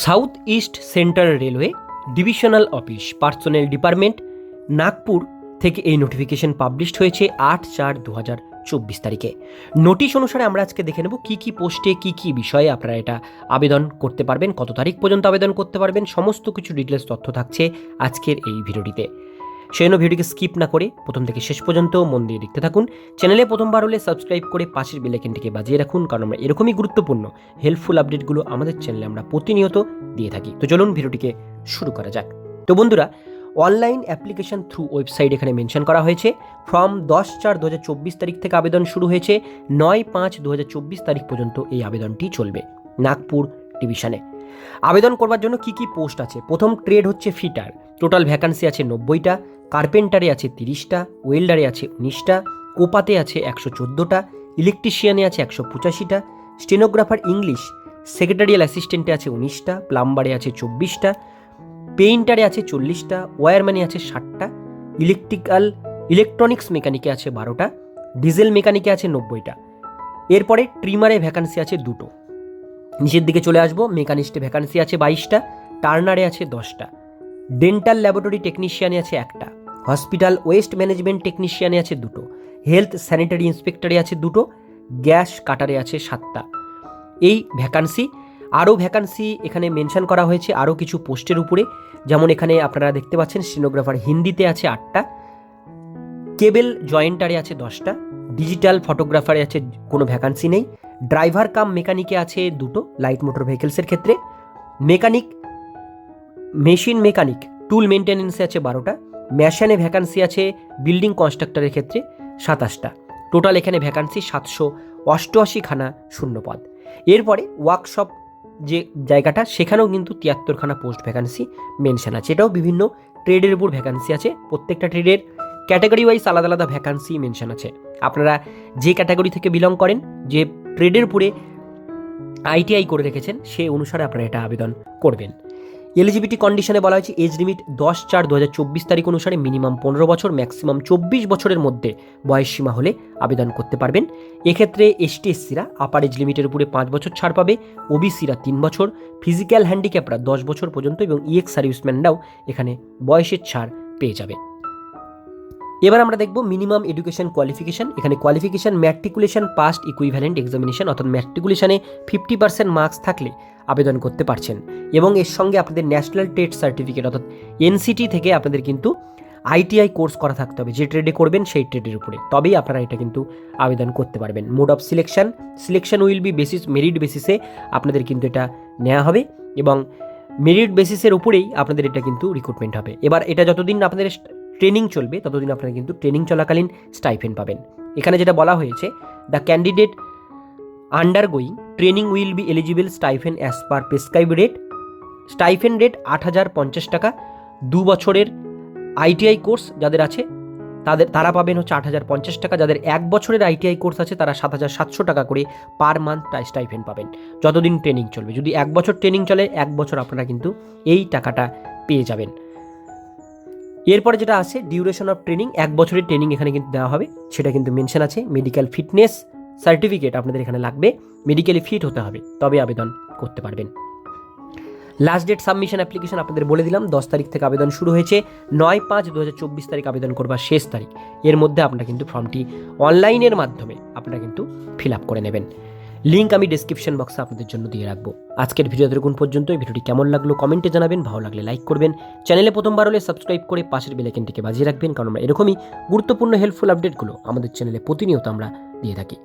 South east central railway divisional office, personnel department, Nagpur থেকে এই notification published হয়েছে আট চার দু হাজার চব্বিশ তারিখে। নোটিশ অনুসারে আমরা আজকে দেখে নেব কী কী পোস্টে কী কী বিষয়ে আপনারা এটা আবেদন করতে পারবেন, কত তারিখ পর্যন্ত আবেদন করতে পারবেন, সমস্ত কিছু ডিটেলস তথ্য থাকছে আজকের এই ভিডিওটিতে। সেই জন্য ভিডিওকে স্কিপ না করে প্রথম থেকে শেষ পর্যন্ত মন দিয়ে দেখতে থাকুন। চ্যানেলে প্রথমবার হলে সাবস্ক্রাইব করে পাশের বেলাইকেনটিকে বাজিয়ে রাখুন, কারণ আমরা এরকমই গুরুত্বপূর্ণ হেল্পফুল আপডেটগুলো আমাদের চ্যানেলে আমরা প্রতিনিয়ত দিয়ে থাকি। তো চলুন ভিডিওটিকে শুরু করা যাক। তো বন্ধুরা অনলাইন অ্যাপ্লিকেশন থ্রু ওয়েবসাইট এখানে মেনশন করা হয়েছে। ফর্ম দশ চার দু তারিখ থেকে আবেদন শুরু হয়েছে। নয় পাঁচ দু তারিখ পর্যন্ত এই আবেদনটি চলবে নাগপুর ডিভিশনে আবেদন করবার জন্য কি কি পোস্ট আছে? প্রথম ট্রেড হচ্ছে ফিটার টোটাল ভ্যাকান্সি আছে নব্বইটা। কার্পেন্টারে আছে তিরিশটা, ওয়েল্ডারে আছে উনিশটা, কোপাতে আছে একশো চোদ্দোটা, ইলেকট্রিশিয়ানে আছে একশো পঁচাশিটা, স্টেনোগ্রাফার ইংলিশ, সেক্রেটারিয়াল অ্যাসিস্ট্যান্টে আছে উনিশটা, প্লাম্বারে আছে চব্বিশটা, পেইন্টারে আছে চল্লিশটা ওয়্যারম্যানে আছে ষাটটা, ইলেকট্রিক্যাল, ইলেকট্রনিক্স মেকানিকে আছে বারোটা, ডিজেল মেকানিকে আছে নব্বইটা। এরপরে ট্রিমারে ভ্যাকান্সি আছে দুটো। নিচের দিকে চলে আসব, মেকানিস্টে ভ্যাকান্সি আছে বাইশটা, টার্নারে আছে দশটা। ডেন্টাল ল্যাবরেটরি টেকনিশিয়ানে আছে একটা। হসপিটাল ওয়েস্ট ম্যানেজমেন্ট টেকনিশিয়ানে আছে দুটো, হেলথ স্যানিটারি ইন্সপেক্টরে আছে দুটো, গ্যাস কাটারে আছে সাতটা। এই ভ্যাকান্সি, আরও ভ্যাকান্সি এখানে মেনশন করা হয়েছে, আরও কিছু পোস্টের উপরে, যেমন এখানে আপনারা দেখতে পাচ্ছেন সিনোগ্রাফার হিন্দিতে আছে আটটা, কেবেল জয়েন্টারে আছে দশটা, ডিজিটাল ফটোগ্রাফারে আছে কোনো ভ্যাকান্সি নেই, ড্রাইভার কাম মেকানিকে আছে দুটো, লাইট মোটর ভেহিকেলসের ক্ষেত্রে, মেকানিক, মেশিন মেকানিক, টুল মেনটেন্যান্সে আছে বারোটা ম্যাশানে ভ্যাকান্সি আছে বিল্ডিং কনস্ট্রাক্টরের ক্ষেত্রে সাতাশটা। টোটাল এখানে ভ্যাকান্সি সাতশো অষ্টআশিখানা শূন্যপদ। এরপরে ওয়ার্কশপ যে জায়গাটা, সেখানেও কিন্তু তিয়াত্তরখানা পোস্ট ভ্যাকান্সি মেনশন আছে। এটাও বিভিন্ন ট্রেডের উপর ভ্যাকান্সি আছে, প্রত্যেকটা ট্রেডের ক্যাটাগরি ওয়াইজ আলাদা আলাদা ভ্যাকান্সি মেনশন আছে। আপনারা যে ক্যাটাগরি থেকে বিলং করেন, যে ট্রেডের উপরে আইটিআই করে রেখেছেন, সে অনুসারে আপনারা এটা আবেদন করবেন। এলিজিবিলিটি কন্ডিশনে বলা হয়েছে এজ লিমিট দশ চার দু তারিখ অনুসারে মিনিমাম পনেরো বছর ম্যাক্সিমাম চব্বিশ বছরের মধ্যে বয়স সীমা হলে আবেদন করতে পারবেন। এক্ষেত্রে এসটি এসসিরা আপার এজ লিমিটের উপরে পাঁচ বছর ছাড় পাবে ওবিসিরা তিন বছর ফিজিক্যাল হ্যান্ডিক্যাপরা দশ বছর পর্যন্ত এবং ইএক্স সার্ভিসম্যানরাও এখানে বয়সের ছাড় পেয়ে যাবে। এবার আমরা দেখব মিনিমাম এডুকেশন কোয়ালিফিকেশন এখানে qualification matriculation passed equivalent examination অর্থাৎ ম্যাট্রিকুলেশনে ফিফটি পার্সেন্ট মার্কস থাকলে আবেদন করতে পারছেন। এবং এর সঙ্গে আপনাদের ন্যাশনাল ট্রেড সার্টিফিকেট অর্থাৎ এনসিটি থেকে আপনাদের কিন্তু আইটিআই কোর্স করা থাকতে হবে। যে ট্রেডে করবেন সেই ট্রেডের উপরে। তবেই আপনারা এটা কিন্তু আবেদন করতে পারবেন। Mode of selection selection will be basis merit বেসিসে আপনাদের কিন্তু এটা নেওয়া হবে এবং মেরিট বেসিসের উপরেই আপনাদের এটা কিন্তু রিক্রুটমেন্ট হবে। এবার এটা যতদিন আপনাদের ট্রেনিং চলবে, ততদিন আপনারা কিন্তু ট্রেনিং চলাকালীন স্টাইফেন পাবেন। এখানে যেটা বলা হয়েছে, the candidate undergoing training will be eligible stipend as per prescribe rate. Stipend rate আট হাজার পঞ্চাশ টাকা। দু বছরের আইটিআই কোর্স যাদের আছে, তাদের, তারা পাবেন হচ্ছে আট হাজার পঞ্চাশ টাকা। যাদের এক বছরের আইটিআই কোর্স আছে, তারা সাত হাজার সাতশো টাকা করে পার মান্থ স্টাইফেন পাবেন। যতদিন ট্রেনিং চলবে, যদি এক বছর ট্রেনিং চলে, এক বছর আপনারা কিন্তু এই টাকাটা পেয়ে যাবেন। এরপরে যেটা আছে ডিউরেশন অফ ট্রেনিং এক বছরের ট্রেনিং এখানে কিন্তু দেওয়া হবে। সেটা কিন্তু মেনশন আছে মেডিকেল ফিটনেস সার্টিফিকেট আপনাদের এখানে লাগবে। মেডিকেলি ফিট হতে হবে, তবে আবেদন করতে পারবেন। লাস্ট ডেট সাবমিশন অ্যাপ্লিকেশন আপনাদের বলে দিলাম, দশ তারিখ থেকে আবেদন শুরু হয়েছে, নয় পাঁচ দু হাজার চব্বিশ তারিখ আবেদন করবার শেষ তারিখ। এর মধ্যে আপনারা কিন্তু ফর্মটি অনলাইনের মাধ্যমে আপনারা কিন্তু ফিল আপ করে নেবেন। লিঙ্ক আমি ডিসক্রিপশন বক্সে আপনাদের জন্য দিয়ে রাখব। আজকের ভিডিও দেখুন পর্যন্ত এই ভিডিওটি কেমন লাগল কমেন্টে জানাবেন, ভালো লাগলে লাইক করবেন। চ্যানেলে প্রথমবার হলে সাবস্ক্রাইব করে পাশের বেলাইকেনটিকে বাজিয়ে রাখবেন, কারণ আমরা এরকমই গুরুত্বপূর্ণ হেল্পফুল আপডেটগুলো আমাদের চ্যানেলে প্রতিনিয়ত আমরা দিয়ে থাকি।